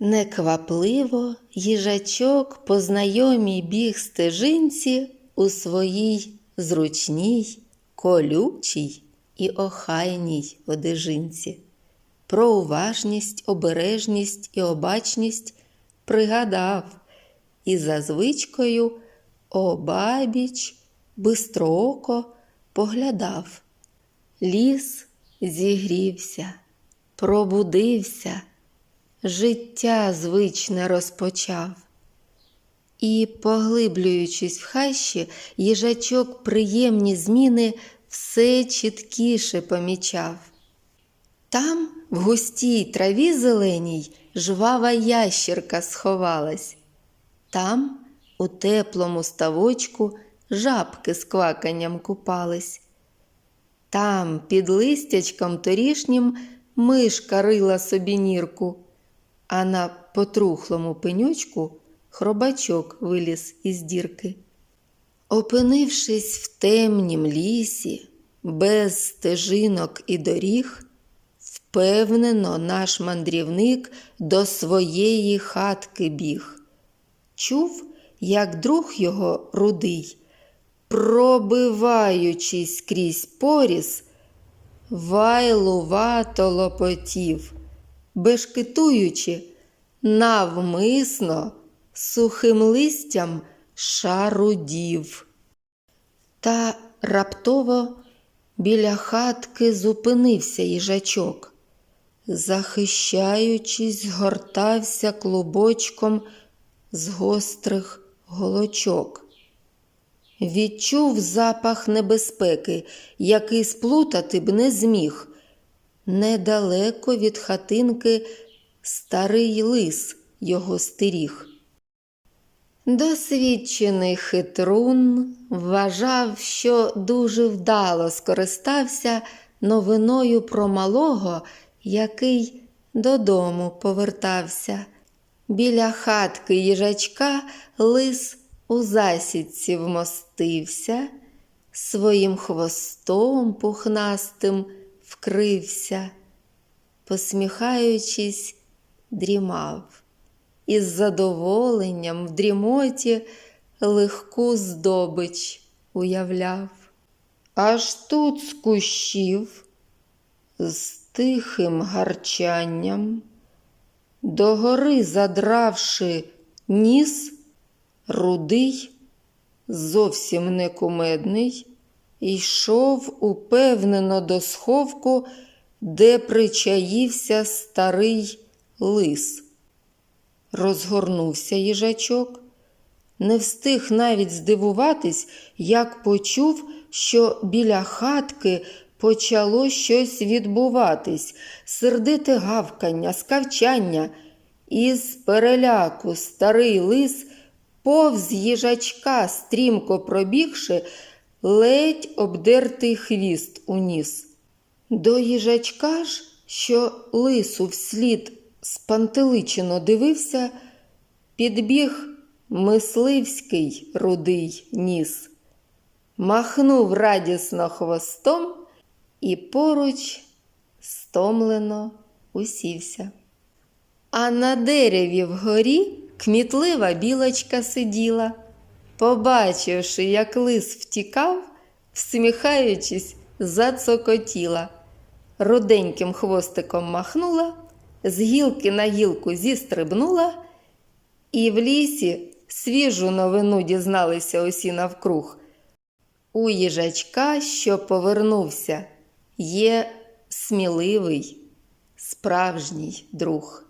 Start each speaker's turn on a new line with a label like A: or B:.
A: Неквапливо їжачок по знайомій біг стежинці у своїй зручній, колючій і охайній одежинці. Про уважність, обережність і обачність пригадав і за звичкою обабіч бистрооко поглядав. Ліс зігрівся, пробудився, життя звичне розпочав. І, поглиблюючись в хащі, їжачок приємні зміни все чіткіше помічав. Там, в густій траві зеленій, жвава ящірка сховалась. Там, у теплому ставочку, жабки з кваканням купались. Там, під листячком торішнім, мишка рила собі нірку, а на потрухлому пенючку хробачок виліз із дірки. Опинившись в темнім лісі, без стежинок і доріг, впевнено наш мандрівник до своєї хатки біг. Чув, як друг його рудий, пробиваючись крізь поріс, вайлувато лопотів, бешкетуючи, навмисно сухим листям шарудів. Та раптово біля хатки зупинився їжачок, захищаючись, згортався клубочком з гострих голочок. Відчув запах небезпеки, який сплутати б не зміг. Недалеко від хатинки старий лис його стеріг. Досвідчений хитрун вважав, що дуже вдало скористався новиною про малого, який додому повертався. Біля хатки їжачка лис у засідці вмостився, своїм хвостом пухнастим вкрився, посміхаючись, дрімав із задоволенням в дрімоті легку здобич уявляв. Аж тут з кущів, з тихим гарчанням, догори задравши ніс, рудий, зовсім не кумедний, йшов упевнено до сховку, де причаївся старий лис. Розгорнувся їжачок, не встиг навіть здивуватись, як почув, що біля хатки почало щось відбуватись, сердите гавкання, скавчання. Із переляку старий лис, повз їжачка, стрімко пробігши, ледь обдертий хвіст уніс. До їжачка ж, що лису вслід спантеличено дивився, підбіг мисливський рудий ніс, махнув радісно хвостом і поруч стомлено усівся. А на дереві вгорі кмітлива білочка сиділа, побачивши, як лис втікав, всміхаючись, зацокотіла, руденьким хвостиком махнула з гілки на гілку зістрибнула, і в лісі свіжу новину дізналися усі навкруг. У їжачка, що повернувся, є сміливий, справжній друг.